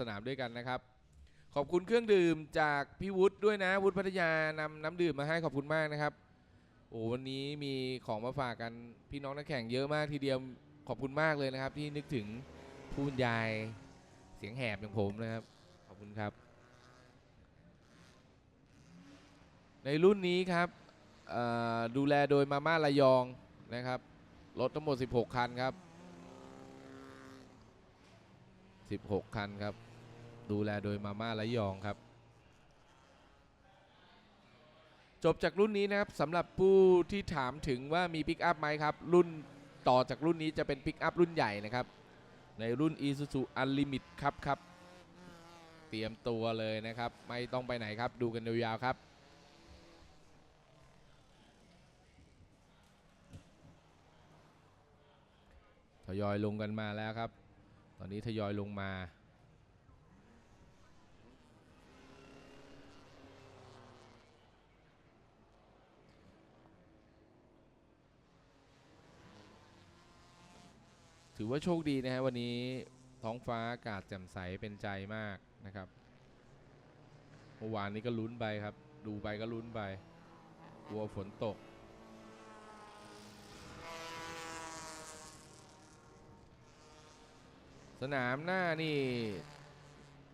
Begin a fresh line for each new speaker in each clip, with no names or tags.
สนามด้วยกันนะครับ ขอบคุณเครื่องดื่มจากพี่วุฒิด้วยนะวุฒิพัทยานำน้ำดื่มมาให้ขอบคุณมากนะครับโอ้วันนี้มีของมาฝากกันพี่น้องนักแข่งเยอะมากทีเดียวขอบคุณมากเลยนะครับ ที่นึกถึงผู้บรรยายเสียงแหบอย่างผมนะครับ ขอบคุณครับ ในรุ่นนี้ครับดูแลโดยมาม่าระยองนะครับรถทั้งหมด 16 คันครับ 16 คันครับ ดูแลโดยมาม่าระยองครับ จบจากรุ่นนี้นะครับสำหรับผู้ที่ถามถึงว่ามีปิกอัพไหมครับ รุ่นต่อจากรุ่นนี้จะเป็นปิกอัพรุ่นใหญ่นะครับ ในรุ่น Isuzu Unlimit ครับครับ เตรียมตัวเลยนะครับ ไม่ต้องไปไหนครับ ดูกันยาวๆครับทยอยลงกันมาแล้วครับ ตอนนี้ทยอยลงมา ถือว่าโชคดีนะฮะวันนี้ท้องฟ้าอากาศแจ่มใสเป็นใจมากนะครับเมื่อวานนี้ก็ลุ้นไปครับ ดูไปก็ลุ้นไปกลัวฝนตก สนามหน้านี่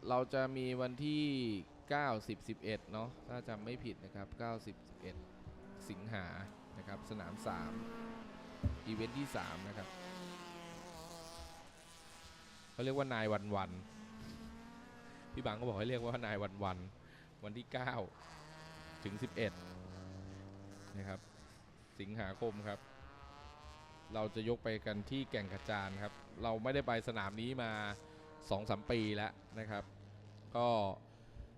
เราจะมีวันที่ 9 10 11 เนาะถ้าจำไม่ผิดนะครับ 9 10 11 สิงหานะครับ สนาม 3 อีเวนท์ที่ 3 นะครับ เขาเรียกว่านายวันวันพี่บังก็บอกให้เรียกว่านายวันวันวันที่ 9 ถึง 11 นะครับ สิงหาคมครับ เราจะยกไปกันที่แก่งกระจานครับ เราไม่ได้ไปสนามนี้มา 2-3 ปีแล้วนะครับ ก็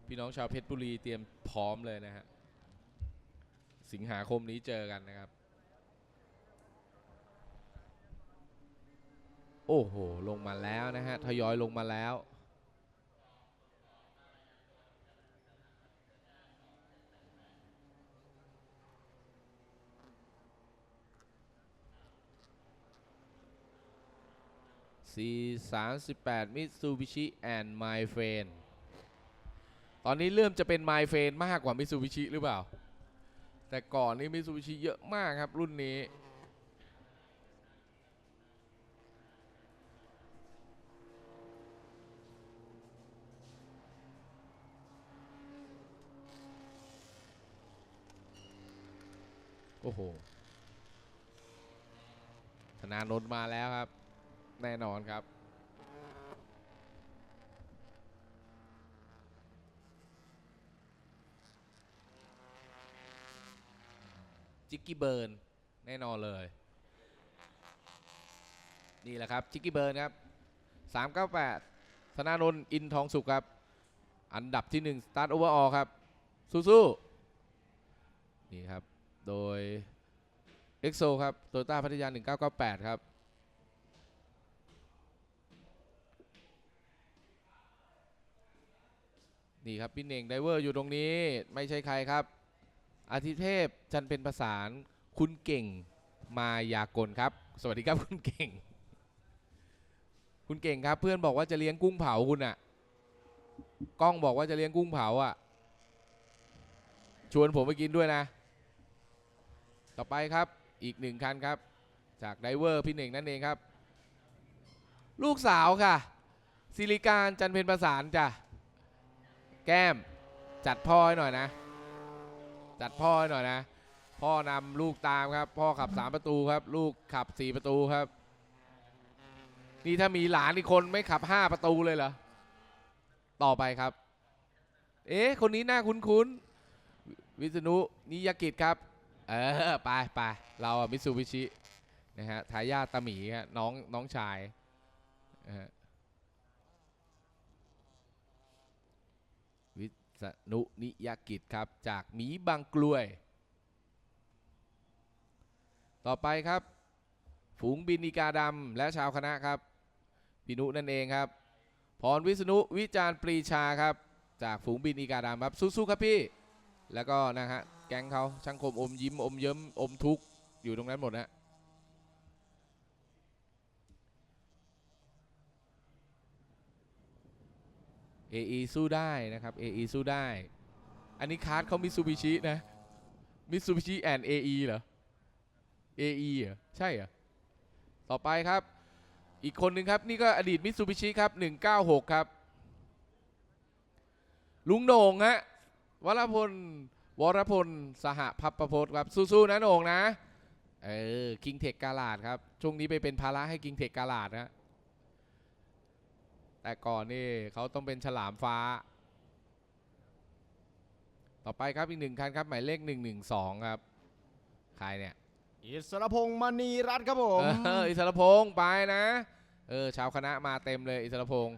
พี่น้องชาวเพชรบุรีเตรียมพร้อมเลยนะฮะสิงหาคมนี้เจอกันนะครับ โอ้โห ลงมาแล้วนะฮะ ทยอยลงมาแล้ว 438 Mitsubishi and My Friend ตอนนี้เริ่มจะเป็น My Friend มากกว่า Mitsubishi หรือเปล่า แต่ก่อนนี้ Mitsubishi เยอะมากครับรุ่นนี้ โอ้โห ธนานนมาแล้วครับ แน่นอนครับ จิกกี้เบิร์น แน่นอนเลย นี่แหละครับ จิกกี้เบิร์นครับ 398 ธนานนอินทองสุขครับ อันดับที่1สตาร์ทโอเวอร์ออครับ สู้ๆนี่ครับ โดยเอ็กโซครับโตโยต้าพัทยา 1998 ครับ นี่ครับพี่เน่งไดเวอร์อยู่ตรงนี้ไม่ใช่ใครครับ อาทิเทพจันเป็นประสานคุณเก่งมายากลครับ สวัสดีครับคุณเก่ง คุณเก่งครับเพื่อนบอกว่าจะเลี้ยงกุ้งเผาคุณอะกล้องบอกว่าจะเลี้ยงกุ้งเผาอะชวนผมไปกินด้วยนะ ต่อไปครับอีกหนึ่งคันครับ จากไดเวอร์พี่เน่งนั่นเองครับ ลูกสาวค่ะสิริการจันเพนประสานจ้ะแก้มจัดพ่อให้หน่อยนะ จัดพ่อให้หน่อยนะ พ่อนำลูกตามครับ พ่อขับ 3 ประตูครับ ลูกขับ 4 ประตูครับ นี่ถ้ามีหลานอีกคนไม่ขับ 5 ประตูเลยเหรอ ต่อไปครับ เอ๊ะ คนนี้หน้าคุ้นๆ วิษณุนิยกิจครับ เออไปไปเรามิซูบิชินะฮะทายาตาหมีฮะน้องน้องชายนะฮะวิษณุนิยกิจครับจากหมีบางกลวย ต่อไปครับ ฝูงบินอีกาดำและชาวคณะครับพี่นุนั่นเองครับ พรวิษณุวิจารปรีชาครับ จากฝูงบินอีกาดำครับสู้ๆครับพี่ แล้วก็นะฮะ ก๊งเขาช่างคมอมยิ้มอมเยิ้มอมทุกข์อยู่ตรงนั้นหมดนะฮะ AE สู้ได้นะครับ AE สู้ได้ อันนี้คาร์ดเขามิซูบิชินะมิซูบิชิแอน AE เหรอ AE เหรอใช่เหรอต่อไปครับ อีกคนหนึ่งครับ นี่ก็อดีตมิซูบิชิครับ 196 ครับ ลุงโหน่งฮะวรพล วรพลสหพัปประพจน์ครับสู้ๆนะโหน่งนะเออคิงเทคกาลาดครับช่วงนี้ไปเป็นภาระให้คิงเทคกาลาดนะแต่ก่อนนี่เขาต้องเป็นฉลามฟ้า ต่อไปครับอีกหนึ่งคันครับหมายเลข 112 ครับใครเนี่ย
อิสรพงษ์มณีรัตน์ครับผม
เอออิสรพงษ์ไปนะเออชาวคณะมาเต็มเลยอิสรพงษ์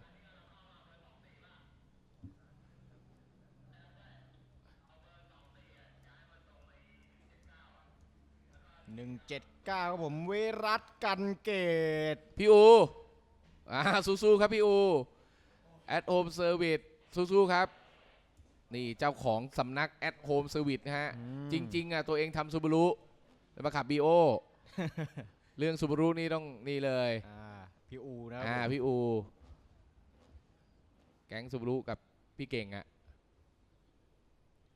179ครับผมวิรัตกันเกต
พี่อูอ่าสู้ๆครับพี่อู at home service สู้ๆครับ นี่เจ้าของสำนัก at home service นะฮะจริง ๆอะตัวเองทำซูบารุแล้วมาขับบีโอ เรื่องซูบารุนี่ต้องนี่เลย
อ่าพี่อูนะครับ
อ่า
ผม
พี่อู แก๊งซูบารุกับพี่เก่งอะ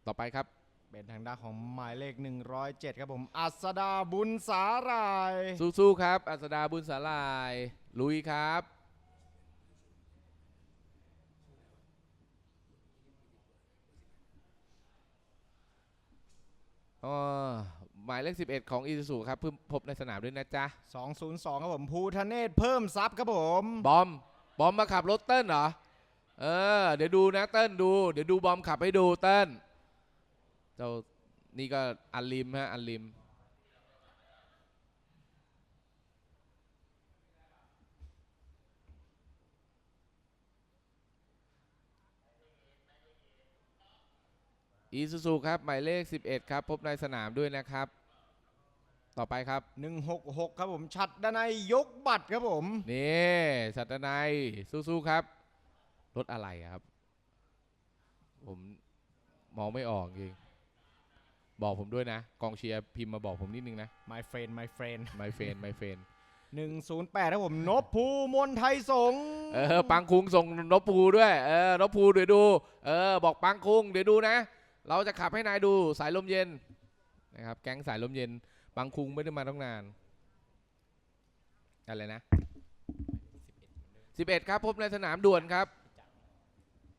ต่อไปครับ
เป็นทางด้านของหมายเลข 107 ครับผมอัสดาบุญสาหราย
สู้ๆครับ อัสดาบุญสาลาย ลุยครับ อ๋อ หมายเลข 11 ของอีซูซูครับ เพิ่งพบในสนามด้วยนะจ๊ะ
202 ครับผมภูทะเนศเพิ่มทรัพย์ครับผม
บอม บอมมาขับรถเต้นเหรอ เออ เดี๋ยวดูนะเต้นดู เดี๋ยวดูบอมขับให้ดูเต้นเจ้านี่ก็อันลิมฮะอันลิม อีซูซูครับ หมายเลข 11 ครับ พบในสนามด้วยนะครับ ต่อไปครับ
166 ครับผม ชัดดนัยยกบัตรครับผม
นี่สัตนายสู้ๆครับ รถอะไรอะครับ ผมมองไม่ออกจริง บอกผมด้วยนะ กองเชียร์พิมพ์มาบอกผมนิดนึงนะ
my friend my friend
my friend my friend
108ครับผมนพภูมนไทยสงฆ์
เออปังคุงส่งนบภูด้วยเออนบภูเดี๋ยวดู เออ บอกปังคุงเดี๋ยวดูนะ เราจะขับให้นายดูสายลมเย็นนะครับแก๊งสายลมเย็นปังคุงไม่ได้มาตั้งนานอะไรนะ 11 ครับพบในสนามด่วนครับ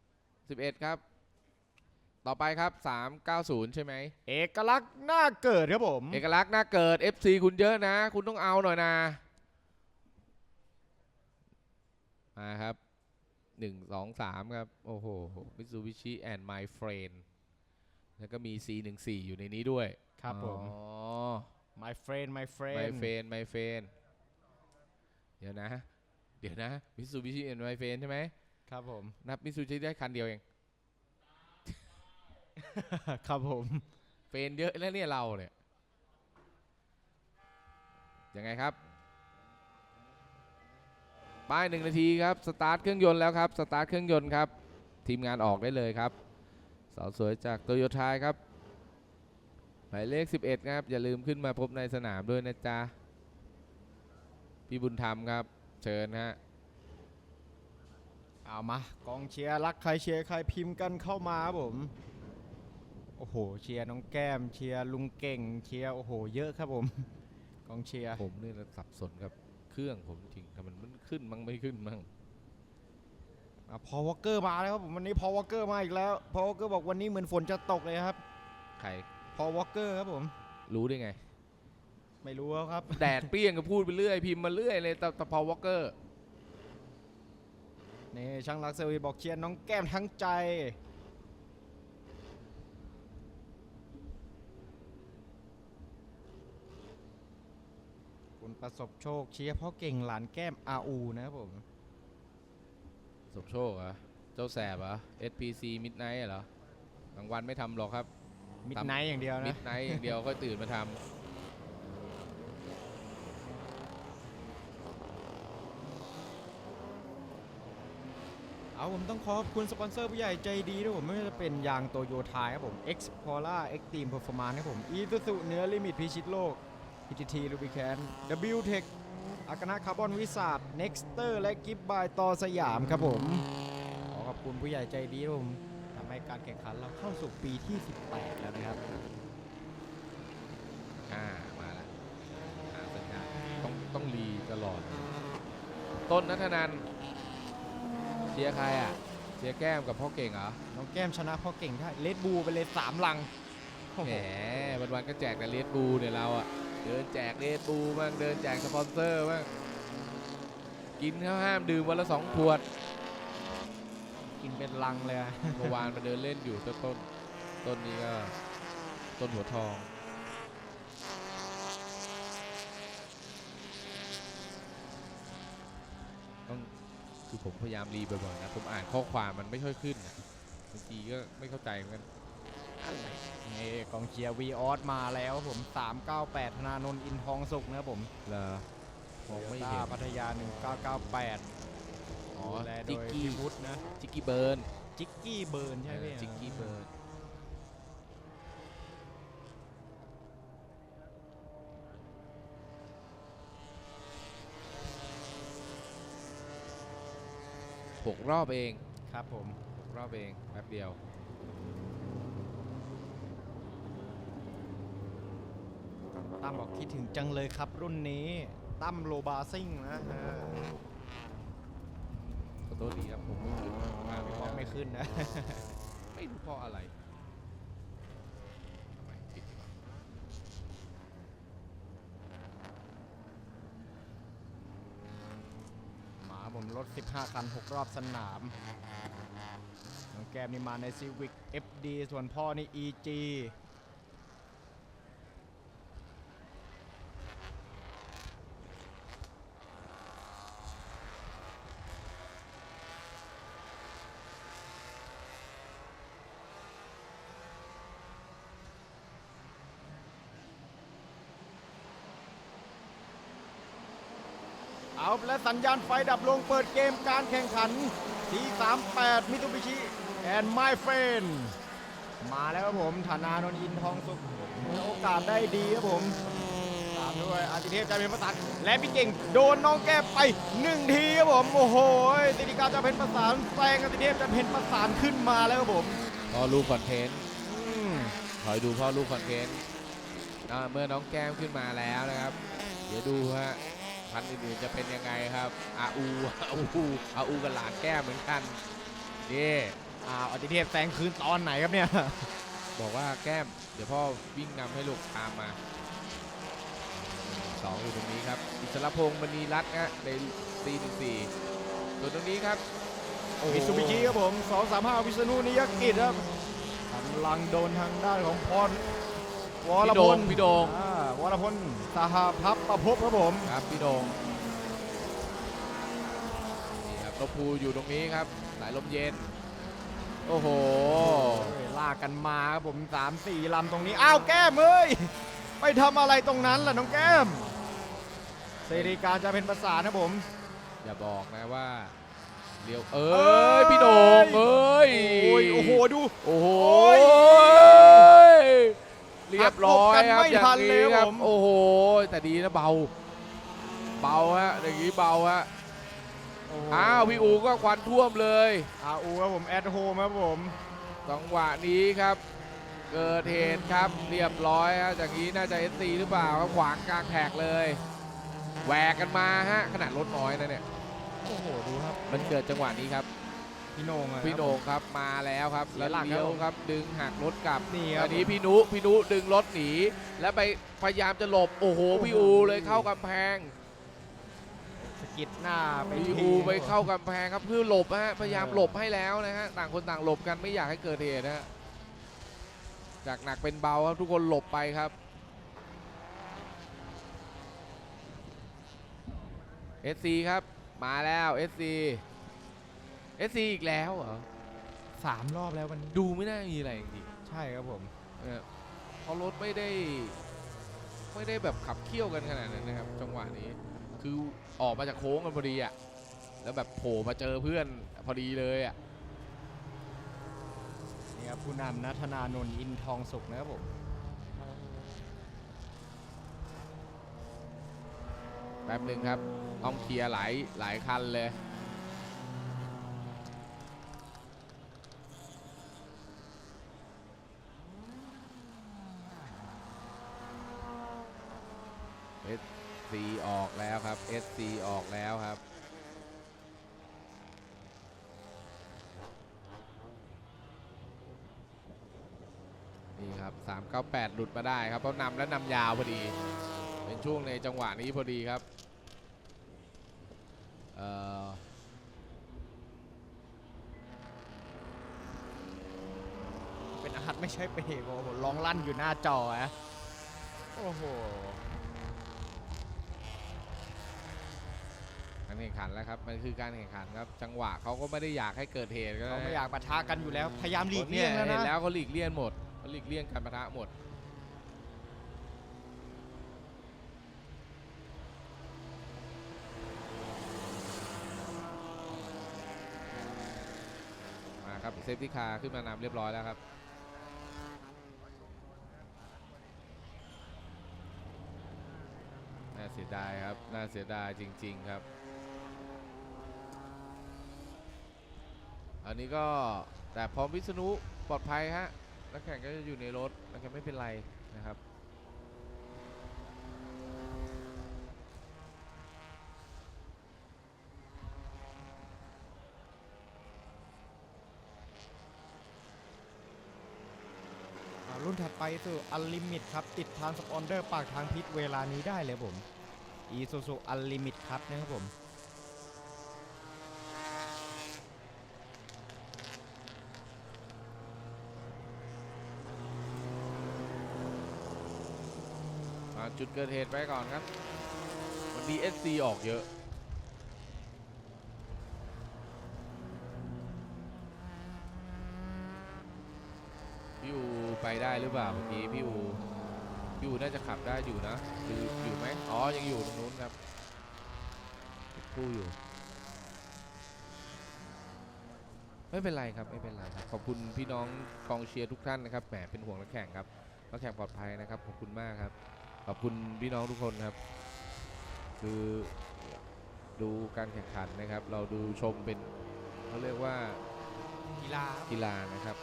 11 ครับ ต่อไปครับ 390 ใช่ไหม
เอกลักษณ์หน้าเกิดครับผม
เอกลักษณ์หน้าเกิด FC คุณเยอะนะ คุณต้องเอาหน่อยนะ มาครับ 1 2 3 ครับ โอ้โห Mitsubishi and my friend แล้วก็มี C14 อยู่ในนี้ด้วย
ครับผม
อ๋อ
my friend my friend
my friend my friend เดี๋ยวนะ เดี๋ยวนะ Mitsubishi and my friend ใช่ไหม
ครับผม
นับ Mitsubishi ได้คันเดียวเอง
ครับผม
เฟรนเยอะแล้วเนี่ยเราเนี่ยยังไงครับป้ายหนึ่งนาทีครับสตาร์ทเครื่องยนต์แล้วครับสตาร์ทเครื่องยนต์ครับทีมงานออกได้เลยครับสาวสวยจากโตโยต้าครับหมายเลข 11 ครับ อย่าลืมขึ้นมาพบในสนามด้วยนะจ๊ะ พี่บุญธรรมครับ เชิญฮะ
เอามากองเชียร์รักใครเชียร์ใครพิมพ์กันเข้ามาครับผมโอ้โห เชียร์น้องแก้ม เชียร์ลุงเก่ง เชียร์โอ้โห เยอะครับผมกองเชียร์
ผมนี่สับสนกับเครื่องผมจริงทำไมมันขึ้นมั่งไม่ขึ้นมั่ง
อะพอวอลเกอร์มาแล้วครับผมวันนี้พอวอลเกอร์มาอีกแล้วพอวอลเกอร์บอกวันนี้เหมือนฝนจะตกเลยครับ
ใคร
พอวอลเกอร์ครับผม
รู้ได้ไง
ไม่รู้ครับ
แดดเปรี้ยงก็พูดไปเรื่อยพิมพ์มาเรื่อยเลยแต่แต่พอวอลเกอร์
นี่ช่างรักเซอร์วิสบอกเชียร์น้องแก้มทั้งใจ ประสบโชคเชียร์พ่อเก่งหลานแก้มอาอูนะครับผม
สมโชคเหรอเจ้าแสบเหรอ SPC Midnight เหรอกลางวันไม่ทำหรอกครับ
มิดไนท์อย่างเดียวนะ
Midnight อย่างเดียวก็ตื่นมาท
เอาผมต้องขอบคุณสปอนเซอร์ผู้ใหญ่ใจดีด้วยผมไม่ว่าจะเป็นยางโตโยต้าครับผม X p o l a Extreme Performance ครับผม e s u z u เนื้อลิมิตพิชิตโลก PTT Lubricant W Tech อากนะคาร์บอนวิสาด Nexter และกิฟบายต่อสยามครับผมขอขอบคุณผู้ใหญ่ใจดีครับผมทำให้การแข่งขันเราเข้าสู่ปีที่ 18 แล้วนะครับ
อ่ามาละอ่าสัญญาณต้องต้องรีตลอด ต้นนัทนันเชียร์ใครอะเชียร์แก้มกับพ่อเก่งเหรอ
น้องแก้มชนะพ่อเก่งได้เลดบูไปเลยสามลังโอ้โห
แหมวันวันๆก็แจกแต่เลดบูเนี่ยเราอะ เดินแจกเลดบูบ้างเดินแจกสปอนเซอร์บ้างกินข้าวห้ามดื่มวันละสองขวด
กินเป็นลังเลยอะ
เมื่อวานมาเดินเล่นอยู่ต้นต้นต้นนี้ก็ต้นหัวทองต้องคือผมพยายามรีบ่อยๆนะผมอ่านข้อความมันไม่ค่อยขึ้นนะบางทีก็ไม่เข้าใจเหมือนกันอะไร
นี่กองเชียร์วีออสมาแล้วครับผม 398 ธนานนท์อินทองสุขนะครับผม
เหรอมองไม่
โต
เห็
ต้านพัทยา 1998
อ๋อ
ดูแลโด
จิก
ย
กี้
พี่วุฒินะ
จิกกี้เบิร์น
จิกกี้เบิร์นใช่ไหม
เออจิกกี้เบิร์นหกรอบเอง
ครับผม
หกรอบเอง แป๊บเดียว
ตั้มบอกคิดถึงจังเลยครับรุ่นนี้ ตั้มโลบาซิ่งนะเออ
ขอโทษดีครับผมไม่ขึ้นมาไม่
เพ
พอ
ราะไม่ขึ้นนะ
ไม่รู้เพราะอะไรทำไมปิดดีกว่า
หมาผมรถ 15 คัน 6 รอบสนาม น้องแก้มนี่มาใน Civic FD ส่วนพ่อนี่ EG เอาและสัญญาณไฟดับลงเปิดเกมการแข่งขันที38มิ t ูบิชิแอนไมเฟนมาแล้วครับผมธนานนอินทองสุขโอกาสได้ดีครับผมตามด้วยอาติเทพจะเป็นประสานและพี่เก่งโดนน้องแก้ไปหนึ่งทีครับผมโอ้โหติติกาจะเป็นประสานแซงอาติเทพจะเป็นประสานขึ้นมาแล้วครับผม
พ่อลูกคอนเทนต์คอยดูพ่อลูกคอนเทนต์เมื่อน้องแก้มขึ้นมาแล้วนะครับ เดี๋ยวดูฮะ พันธุ์อื่นๆจะเป็นยังไงครับอาอูอาอูอาอูกับหลานแก้มเหมือนกันนี่
อ้าวอาติเทพแซงคืนตอนไหนครับเนี่ย
บอกว่าแก้ม เดี๋ยวพ่อวิ่งนำให้ลูกตามมาสองอยู่ตรงนี้ครับ อิสรพงศ์มณีรัตน์ฮะในตีหนึ่งสี่ส่วนตรงนี้ครับโอ้โห
มิตซูบิชิครับผม235วิษณุนิยกิจครับกำลังโดนทางด้านของพรวร
พี่
พ
โด
ล
งพี่โดง
อ่า วรพลสหพับประพบครับผม
ครับพี่โดงนี่ครับลบพูอยู่ตรงนี้ครับสายลมเย็น โอ้โห
โอ้ยลากกันมาครับผมสามสี่ลำตรงนี้ อ้าวแก้มเอ้ยไปทำอะไรตรงนั้นล่ะน้องแก้มเสรีการจะเป็นประสานนะผม
อย่าบอกนะว่าเลี้ยวเอ
เอ้้ย
ยพี่โดงเอ้ย
โอ้ยโอ้โหดู
โอ้โห
โอ้ย
เรียบร้อย
หักหลบกัน
ครับ
ไม่
อย่าง
ทัน
นี้
เลย
ค
ครั
รั
บบผม
โอ้โห แต่ดีนะเบา เบาฮะอย่างนี้เบาฮะ
โโห
อ้าวพี่อูก็ควันท่วมเลย
อาอูครับผมแอดโฮมครับผม
จังหวะนี้ครับ เกิดเหตุครับเรียบร้อยฮะจากนี้น่าจะเอซีหรือเปล่าครับขวางกลางแขกเลยแหวกกันมาฮะขนาดรถน้อยนะเนี่ย
โอ้โหดูครับ
มันเกิดจังหวะนี้ครับ
พี่โหนงอะ
พี่โหนงครับมาแล้วครับ
เสี
แล้
ยวหลัก
เลี้ยว
ครับ
ครับดึงหักรถกลับ
นี่ครับ
อันนี้พี่นุพี่นุดึงรถหนี แล้วไปพยายามจะหลบโอ้โห
โอ้โห
พี่อูเลยเข้ากำแพง
สะกิดหน้าไป
พี่
ที
อูไปเข้ากำแพงครับเพื่อหลบฮะพยายามหลบให้แล้วนะฮะต่างคนต่างหลบกันไม่อยากให้เกิดเหตุนะฮะจากหนักเป็นเบาครับทุกคนหลบไปครับ SC ครับมาแล้ว SC SC อีกแล้วเหรอ
สามรอบแล้ววันนี้
ดูไม่น่ามีอะไรจริง
ใช่ครับผม
ๆเออเพราะรถไม่ได้ ไม่ได้แบบขับเคี่ยวกันขนาดนั้นนะครับ จังหวะนี้ คือออกมาจากโค้งกันพอดีอะแล้วแบบโผล่มาเจอเพื่อนพอดีเลยอะ
นี่ครับผู้นำนัทนานนท์อินทองสุขนะครับผม
แป๊บหนึ่งครับต้องเคลียร์หลายหลายคันเลย SC ออกแล้วครับ SC ออกแล้วครับ นี่ครับ 398 หลุดมาได้ครับ เพราะนำและนำยาวพอดี เป็นช่วงในจังหวะนี้พอดีครับเอ่อ
เป็นอาร์ตไม่ใช่เปรกโอ้โหร้องลั่นอยู่หน้าจออะโอ้โห
การแข่งขันแล้วครับมันคือการแข่งขันครับ จังหวะเขาก็ไม่ได้อยากให้เกิดเหตุก็
เขาไม่อยากปะทะกันอยู่แล้ว พยายามหลีกเลี่ยงแล้ว
เห็น
นะ
แล้วเขาหลีกเลี่ยงหมดเขาหลีกเลี่ยงการปะทะหมดมาครับเซฟตี้คาร์ขึ้นมานำเรียบร้อยแล้วครับน่าเสียดายครับ น่าเสียดายจริง ๆ ครับ อันนี้ก็แต่พร้อมวิษณุปลอดภัยฮะนักแข่งก็จะอยู่ในรถนักแข่งไม่เป็นไรนะครับ
รุ่นถัดไปสู่อัลลิมิตครับ ติดทานสปอนเดอร์ปากทางพิษเวลานี้ได้เลยผมอีซูซูอัลลิมิตครับนะครับผม
จุดเกิดเหตุไปก่อนครับ วันนี้ SC ออกเยอะ พี่อูไปได้หรือเปล่าเมื่อกี้พี่อูพี่อูน่าจะขับได้อยู่นะคืออยู่ไหมอ๋อ ยังอยู่ตรงนู้นครับคู่อยู่ ไม่เป็นไรครับ ไม่เป็นไรครับ ขอบคุณพี่น้องกองเชียร์ทุกท่านนะครับ แหม เป็นห่วงนักแข่งครับนักแข่งปลอดภัยนะครับ ขอบคุณมากครับ ขอบคุณพี่น้องทุกคนครับ คือดูการแข่งขันนะครับ เราดูชมเป็นเขาเรียกว่า
กีฬาครับ
กีฬานะครับ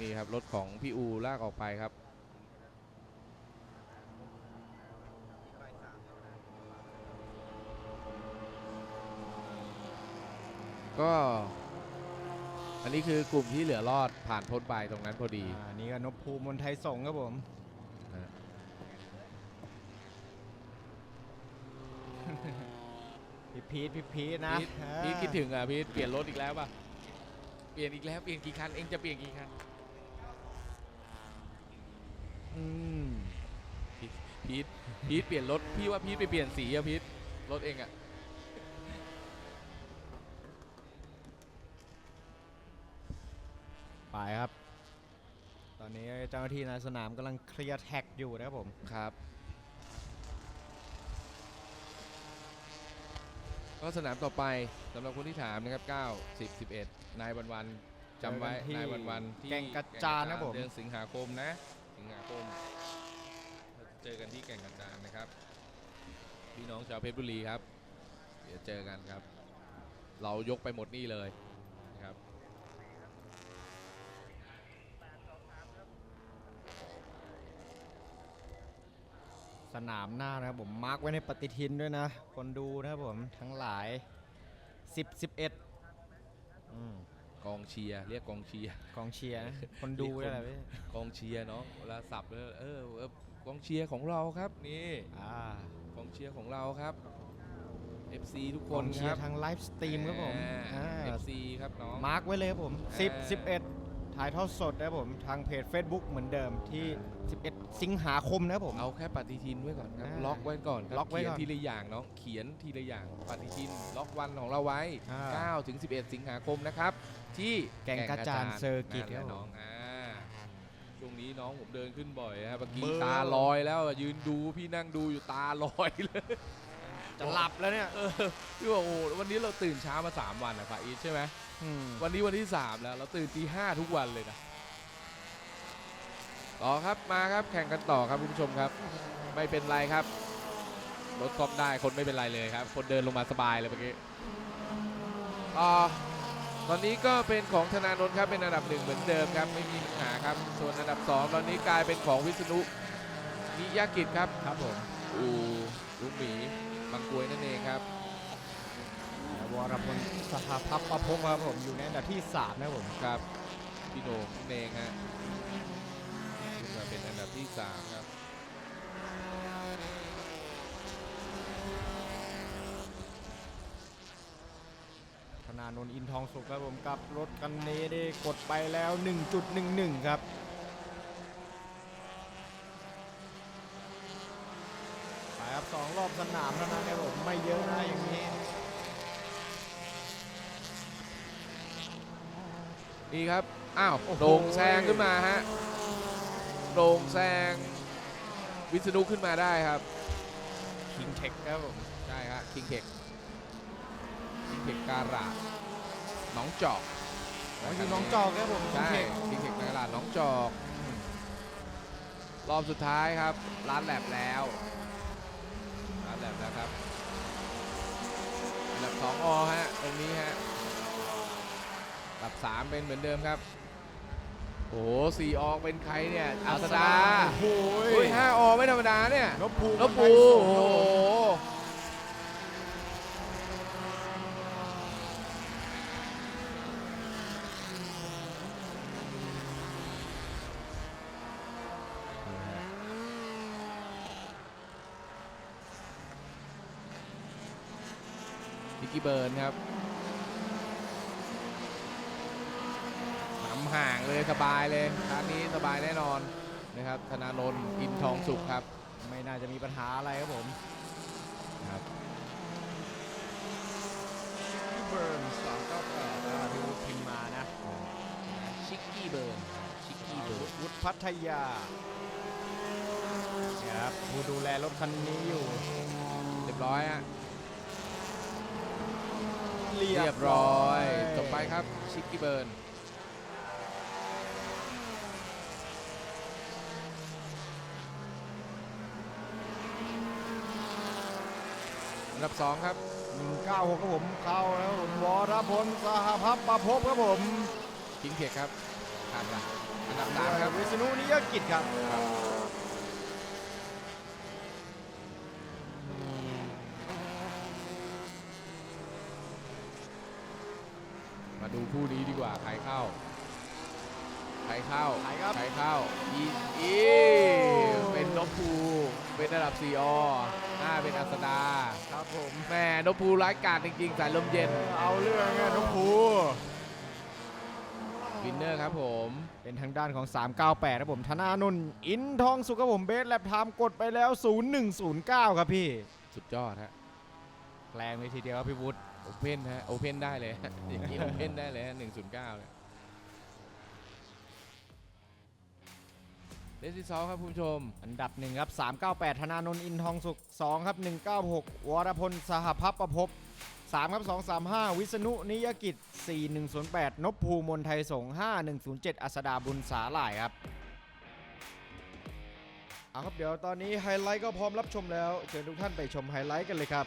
นี่ครับรถของพี่อูลากออกไปครับก็ อันนี้คือกลุ่มที่เหลือรอดผ่านพ้นไปตรงนั้นพอดี
อ่านี่ก็นพภูมิมนไทยสงฆ์ครับผม
ฮะ
พี่พีทพี่พีทนะ
พีท
อ่า
พีทคิดถึงอะพีทเปลี่ยนรถอีกแล้วป่ะ เปลี่ยนอีกแล้วเปลี่ยนกี่คันเองจะเปลี่ยนกี่คัน
อืม
พีทพีทเปลี่ยนรถพี่ว่าพีทไปเปลี่ยนสีอะพีทรถเองอะ
ไปครับ ตอนนี้เจ้าหน้าที่ในสนามกำลังเคลียร์แท็กอยู่นะครับผม
ครับ ก็สนามต่อไปสำหรับคนที่ถามนะครับ 9 10 11 นายวันวันจำไว้
เจอกันที่
นายวันวันที่
แก่งกระจานนะผม
เดือนสิงหาคมนะ สิงหาคม เจอกันที่แก่งกระจานนะครับ พี่น้องชาวเพชรบุรีครับ เดี๋ยวเจอกันครับ เรายกไปหมดนี่เลยนะครับ
สนามหน้านะครับผมมาร์กไว้ในปฏิทินด้วยนะ คนดูนะครับผมทั้งหลาย 10 11อืม
กองเชียร์เรียกกองเชียร์
กองเชียร์นะคนดูด้วยแหละพี่
กองเชียร์เนาะเวลาสับเออเออเออกองเชียร์ของเราครับนี่
อ่าก
องเชียร์ของเราครับ FC ทุกค
กอนงเชี
ค
ย
รับ
ร์ทางไลฟ์สตรีมครับผม
อ่า
อ่า
FC ครับน้อง
มาร์กไว้เลยครับผม
อ่า
10 11 ถ่ายทอดสดนะครับผมทางเพจ Facebook เหมือนเดิมที่ 11 สิงหาคมนะครับผม
เอาแค่ปฏิทินไว้ก่อนครับ
อ่า
ล็อกไว้ก่อนครับ
ล็อกไว้
เขีย
ก่อน
นทีละอย่างน้องเขียนทีละอย่างปฏิทิน ล็อกวันของเราไว้
อ่า
9ถึง11 สิงหาคมนะครับ ที่
แก่งกระจานเซอร์กิต
นั่นแหละ
ครับผม
น้องอ่าช่วงนี้น้องผมเดินขึ้นบ่อยนะครับเมื่อกี้
เบอร์
ตาลอยแล้วอะยืนดูพี่นั่งดูอยู่ตาลอยเลย
จะหลับแล้วเนี่ย
เออพี่บอกโอ้โหวันนี้เราตื่นเช้ามา3วันอะฝ่าอีทใช่ไหม
อืม
วันนี้วันที่3แล้ว เราตื่นตีห้าทุกวันเลยนะต่อครับมาครับแข่งกันต่อครับคุณผู้ชมครับ ไม่เป็นไรครับรถซ่อมได้คนไม่เป็นไรเลยครับ คนเดินลงมาสบายเลยเมื่อกี้ต่อตอนนี้ก็เป็นของธนาโนนท์ครับเป็นอันดับหนึ่งเหมือนเดิมครับไม่มีปัญหาครับ ส่วนอันดับ2ตอนนี้กลายเป็นของวิษณุนิยากิจครับ
ครับผม
อูลุงหมี บางกรวยนั่นเองครับ
และวรพลสหพัฒน์ประพงศ์ครับผมอยู่ในอันดับที่ 3 นะครับผม
ครับพี่โหน่งนั่นเองฮะขึ้นมาเป็นอันดับที่ 3 ครับ
ธนานนท์อินทองสุขครับผมกับรถคันนี้ได้กดไปแล้ว 1.11 ครับ ไปครับ สองรอบสนามเท่านั้นครับผมไม่เยอะนะอย่างนี้
นี่ครับ อ้าว
โอ้โห
โด่งแซงขึ้นมาฮะโด่งแซงวิษณุขึ้นมาได้ครับ
คิงเทคครับผม
ใช่ฮะคิงเทคคิงเทคการาดหน้องจอก
อ๋ออยู่หน้องจอกครับผมคิง
ใช่
เทค
คิงเทคการาดหน้องจอก รอบสุดท้ายครับร้านแลบแล้วร้านแลบแล้วครับอัน ดับสองอฮะตรงนี้ฮะอันดับสามเป็นเหมือนเดิมครับ โอ้โหสี่อเป็นใครเนี่ยอัสดา
โอ้โห
เฮ้ยห้าอไม่ธรรมดาเนี่ย
นพภูมิ
นพภู
ไทยสง
โอ้
ฆ์
โห
ครับผม
พิกกี้ เบิร์นครับนำห่างเลยสบายเลยครั้งนี้สบายแน่นอนนะครับ ธนานนอินทองสุขครับ
ไม่น่าจะมีปัญหาอะไรครับผม
ครับ
พี่เบิร์นสองเก้าแปดดูพิมพ์มานะ
ชิกกี้เบิร์นชิกกี้เบิร์น
วุฒิพัทยานะครับผู้ดูแลรถคันนี้อยู่
เรียบร้อยฮะ เรียบร้อยจบไปครับชิกกี้เบิร์นอันดับสองครับ
196ครับผมเข้าแล้วผมวรพลสหพัฒน์ประพบครับผม
คิงเทคครับข้ามละอันดับสามครับ
วิษณุนิยกิจครับ
มาดู คู่นี้ดีกว่าใครเข้าใครเข้า
ใครครับ
ใครเข้าอีอีเป็นนพภูเป็นระดับ4อ5เป็นอัสดา
ครับผม
แม่นพภูร้ายกาจจริงๆสายลมเย็น
เอาเรื่องอะน้องภู
วินเนอร์ครับผม
เป็นทางด้านของ 398ครับผมธนานุนท์อินทองสุขครับผมเบสแลบไทม์กดไปแล้ว 0109 ครับพี่
สุดยอดฮะ
แรงเลยทีเดียวครับพี่วุฒิ
โอเพนฮะโอเพนได้เลยฮะอย่างนี้โอเพนได้เลยฮะ109เนี่ยเลสที่สองครับคุณผู้ชม
อันดับหนึ่งครับ 398 ธนาโนนท์อินทองสุข 2 ครับ 196 วรพล สหพัฒน์ประพบ3ครับ 235 วิษณุ นิยกิจ 4108 นพภูมนไทยสงฆ์5107 อัสดาบุญสาหร่ายครับ เอาครับ เดี๋ยวตอนนี้ไฮไลท์ก็พร้อมรับชมแล้ว เชิญทุกท่านไปชมไฮไลท์กันเลยครับ